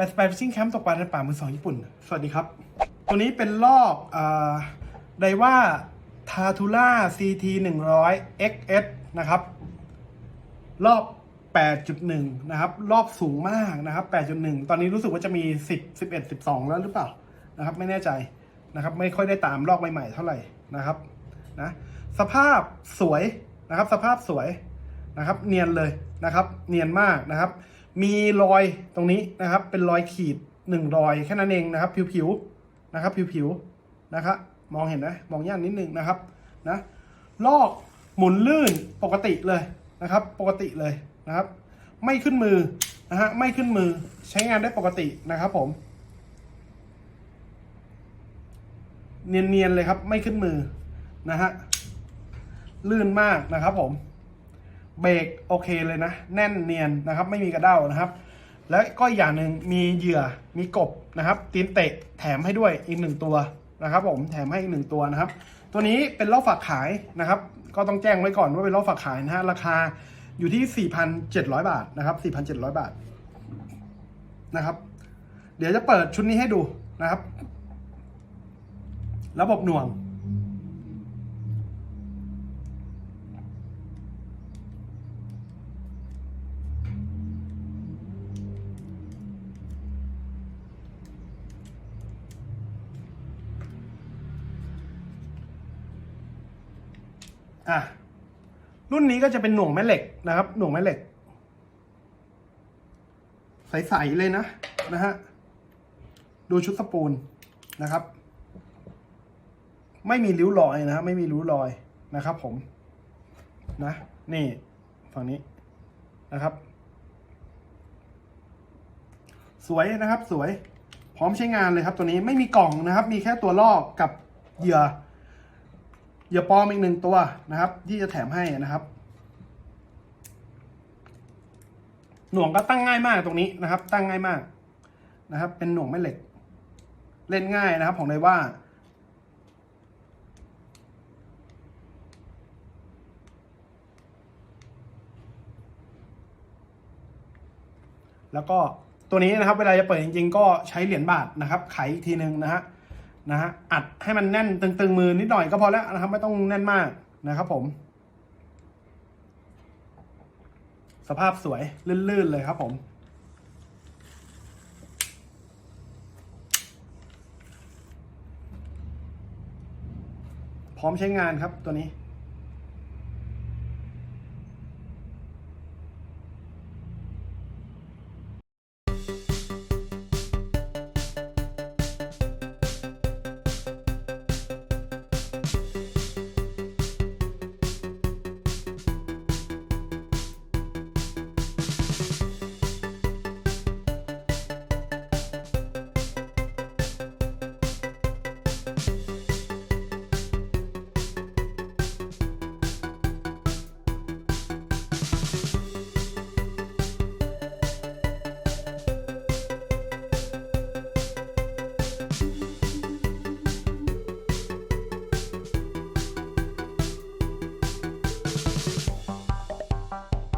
ไปสไปฟิชชิ่งแคมป์ตกปลาในป่ามือสองญี่ปุ่น สวัสดีครับ ตัวนี้เป็นลอกไดว่าทาทูล่า CT 100 XS นะครับ รอบ 8.1 นะครับ รอบสูงมากนะครับ 8.1 ตอนนี้รู้สึกว่าจะมี 10 11 12 แล้วหรือเปล่านะครับ ไม่แน่ใจนะครับ ไม่ค่อยได้ตามลอกใหม่ๆเท่าไหร่นะครับนะสภาพสวยนะครับ สภาพสวยนะครับ เนียนเลยนะครับ เนียนมากนะครับ มีรอยตรงนี้นะครับ เป็นรอยขีดหนึ่งรอยแค่นั้นเองนะครับ ผิวๆนะครับ ผิวๆนะครับมองเห็นไหมมองยากนิดนึงนะครับนะลอกหมุนลื่นปกติเลยนะครับ ปกติเลยนะครับ ไม่ขึ้นมือนะฮะไม่ขึ้นมือใช้งานได้ปกตินะครับผม เนียนๆเลยครับ ไม่ขึ้นมือนะฮะลื่นมากนะครับผม เบรกโอเคเลยนะ แน่นเนียนนะครับ ไม่มีกระเด้านะครับ แล้วก็อย่างหนึ่งมีเหยื่อมีกบนะครับ ตีนเตะแถมให้ด้วยอีกหนึ่งตัวนะครับ ผมแถมให้อีกหนึ่งตัวนะครับ ตัวนี้เป็นรอบฝากขายนะครับ ก็ต้องแจ้งไว้ก่อนว่าเป็นรอบฝากขายนะฮะราคาอยู่ที่ 4,700 บาทนะครับ 4,700 บาทนะครับ เดี๋ยวจะเปิดชุดนี้ให้ดูนะครับ ระบบหน่วง อะรุ่นนี้ก็จะเป็นหน่วงแม่เหล็กนะครับ หน่วงแม่เหล็ก ใสๆเลยนะนะฮะดูชุดสปูลนะครับ ไม่มีริ้วรอยนะฮะไม่มีริ้วรอยนะครับ ผม นะ นี่ฝั่งนี้นะครับ สวยนะครับ สวย พร้อมใช้งานเลยครับ ตัวนี้ไม่มีกล่องนะครับ มีแค่ตัวลอกกับเหยื่อ เหยื่อปลอมอีกหนึ่งตัวนะครับ ที่จะแถมให้นะครับ หน่วงก็ตั้งง่ายมากตรงนี้นะครับ ตั้งง่ายมากนะครับ เป็นหน่วงแม่เหล็ก เล่นง่ายนะครับ ของเลยว่าแล้วก็ตัวนี้นะครับเวลาจะเปิดจริงๆ ก็ใช้เหรียญบาทนะครับไขอีกทีหนึ่งนะฮะ นะฮะอัดให้มันแน่นตึงๆมือนิดหน่อยก็พอแล้วนะครับไม่ต้องแน่นมากนะครับผม สภาพสวยลื่นๆเลยครับผมพร้อมใช้งานครับตัวนี้